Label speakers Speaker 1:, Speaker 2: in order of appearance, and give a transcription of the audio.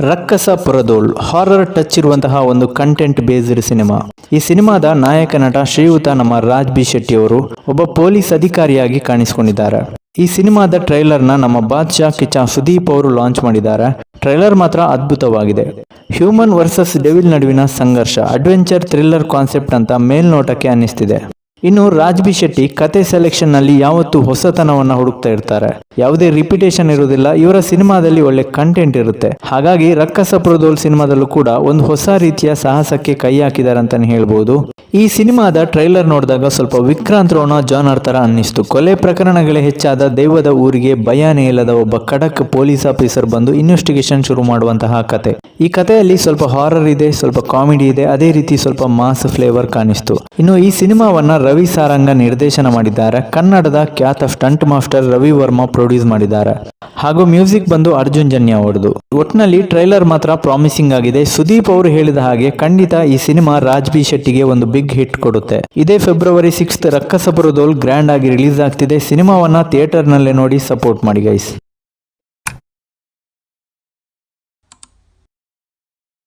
Speaker 1: ರಕ್ಕಸ ಪುರದೋಳ್ horror touch ಇರುವಂತಹ ಒಂದು ಕಂಟೆಂಟ್ ಬೇಸ್ಡ್ ಸಿನಿಮಾ ಈ ಸಿನಿಮಾದ ನಾಯಕ ನಟ ಶ್ರೀಯುತ ನಮ್ಮ ರಾಜ್ ಬಿ ಶೆಟ್ಟಿ ಅವರು ಒಬ್ಬ ಪೊಲೀಸ್ ಅಧಿಕಾರಿಯಾಗಿ ಕಾಣಿಸಿಕೊಂಡಿದ್ದಾರೆ. ಈ ಸಿನಿಮಾದ ಟ್ರೈಲರ್ನ ನಮ್ಮ ಬಾದ್ಶಾ ಕಿಚ್ಚ ಸುದೀಪ್ ಅವರು ಲಾಂಚ್ ಮಾಡಿದ್ದಾರೆ. ಟ್ರೈಲರ್ ಮಾತ್ರ ಅದ್ಭುತವಾಗಿದೆ. ಹ್ಯೂಮನ್ ವರ್ಸಸ್ ಡೆವಿಲ್ ನಡುವಿನ ಸಂಘರ್ಷ ಅಡ್ವೆಂಚರ್ ಥ್ರಿಲ್ಲರ್ ಕಾನ್ಸೆಪ್ಟ್ ಅಂತ ಮೇಲ್ನೋಟಕ್ಕೆ ಅನ್ನಿಸ್ತಿದೆ. ಇನ್ನು ರಾಜ್ಬಿ ಶೆಟ್ಟಿ ಕತೆ ಸೆಲೆಕ್ಷನ್ನಲ್ಲಿ ಯಾವತ್ತೂ ಹೊಸತನವನ್ನ ಹುಡುಕ್ತಾ ಇರ್ತಾರೆ. ಯಾವುದೇ ರಿಪಿಟೇಷನ್ ಇರುವುದಿಲ್ಲ, ಇವರ ಸಿನಿಮಾದಲ್ಲಿ ಒಳ್ಳೆ ಕಂಟೆಂಟ್ ಇರುತ್ತೆ. ಹಾಗಾಗಿ ರಕ್ಕಸಪ್ರದೋಲ್ ಸಿನಿಮಾದಲ್ಲೂ ಕೂಡ ಒಂದು ಹೊಸ ರೀತಿಯ ಸಾಹಸಕ್ಕೆ ಕೈ ಹಾಕಿದ್ದಾರೆ ಅಂತಾನೆ ಹೇಳ್ಬೋದು. ಈ ಸಿನಿಮಾದ ಟ್ರೈಲರ್ ನೋಡಿದಾಗ ಸ್ವಲ್ಪ ವಿಕ್ರಾಂತ್ ರೋಣ ಜಾನರ್ ತರ ಅನ್ನಿಸ್ತು. ಕೊಲೆ ಪ್ರಕರಣಗಳೇ ಹೆಚ್ಚಾದ ದೈವದ ಊರಿಗೆ ಭಯಾನೇ ಇಲ್ಲದ ಒಬ್ಬ ಖಡಕ್ ಪೊಲೀಸ್ ಆಫೀಸರ್ ಬಂದು ಇನ್ವೆಸ್ಟಿಗೇಷನ್ ಶುರು ಮಾಡುವಂತಹ ಕತೆ. ಈ ಕಥೆಯಲ್ಲಿ ಸ್ವಲ್ಪ ಹಾರರ್ ಇದೆ, ಸ್ವಲ್ಪ ಕಾಮಿಡಿ ಇದೆ, ಅದೇ ರೀತಿ ಸ್ವಲ್ಪ ಮಾಸ್ ಫ್ಲೇವರ್ ಕಾಣಿಸ್ತು. ಇನ್ನು ಈ ಸಿನಿಮಾವನ್ನ ರವಿ ಸಾರಂಗ ನಿರ್ದೇಶನ ಮಾಡಿದ್ದಾರೆ. ಕನ್ನಡದ ಖ್ಯಾತ stunt master Ravi Varma produce ಮಾಡಿದ್ದಾರೆ. ಹಾಗೂ ಮ್ಯೂಸಿಕ್ ಬಂದು ಅರ್ಜುನ್ ಜನ್ಯ ಅವರದು ಒಟ್ನಲ್ಲಿ ಟ್ರೈಲರ್ ಮಾತ್ರ ಪ್ರಾಮಿಸಿಂಗ್ ಆಗಿದೆ. ಸುದೀಪ್ ಅವರು ಹೇಳಿದ ಹಾಗೆ ಖಂಡಿತ ಈ ಸಿನಿಮಾ ರಾಜ್ ಬಿ ಶೆಟ್ಟಿಗೆ ಒಂದು ಬಿಗ್ ಹಿಟ್ ಕೊಡುತ್ತೆ. ಇದೇ ಫೆಬ್ರವರಿ ಸಿಕ್ಸ್ತ್ ರಕ್ಕಸಪುರದೋಲ್ ಗ್ರ್ಯಾಂಡ್ ಆಗಿ ರಿಲೀಸ್ ಆಗ್ತಿದೆ. ಸಿನಿಮಾವನ್ನ ಥಿಯೇಟರ್ ನಲ್ಲೇ ನೋಡಿ ಸಪೋರ್ಟ್ ಮಾಡಿ ಗೈಸ್.